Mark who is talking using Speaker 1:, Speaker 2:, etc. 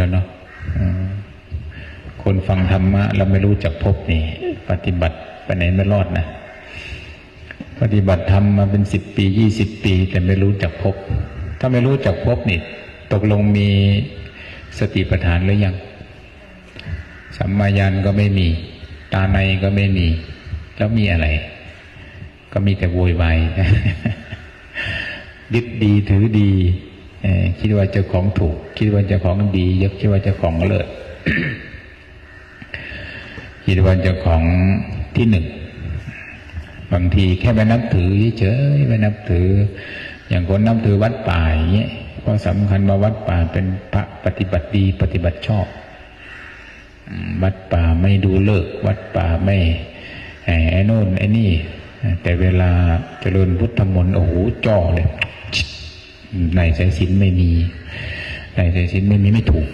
Speaker 1: แล้วเนาะคนฟังธรรมะเราไม่รู้จักพบนี่ ปฏิบัติไปไหนไม่รอดนะ ปฏิบัติธรรมมาเป็นสิบปียี่สิบปี แต่ไม่รู้จักพบ ถ้าไม่รู้จักพบนี่ ตกลงมีสติปัฏฐานหรือยัง สัมมาญาณก็ไม่มี ตาในก็ไม่มี แล้วมีอะไร ก็มีแต่โวยวายยึดดีถือดี คิดว่าเจ้าของถูก คิดว่าเจ้าของดียกคิดว่าเจ้าของเลิศคิดว่าเจ้าของที่หนึ่งบางทีแค่ไปนับถือเฉยๆไปนับถือ อย่างคนนับถือวัดป่าอย่างเงี้ยเพราะสำคัญว่าวัดป่าเป็นพระปฏิบัติดีปฏิบัติชอบ วัดป่าไม่ดูเลิก วัดป่าไม่ไอ้ไอ้โน่นไอ้นี่ แต่เวลาเจริญพุทธมนต์โอ้โหจ่อเลย ในสายสินไม่มีในสายสินไม่มีไม่ถูก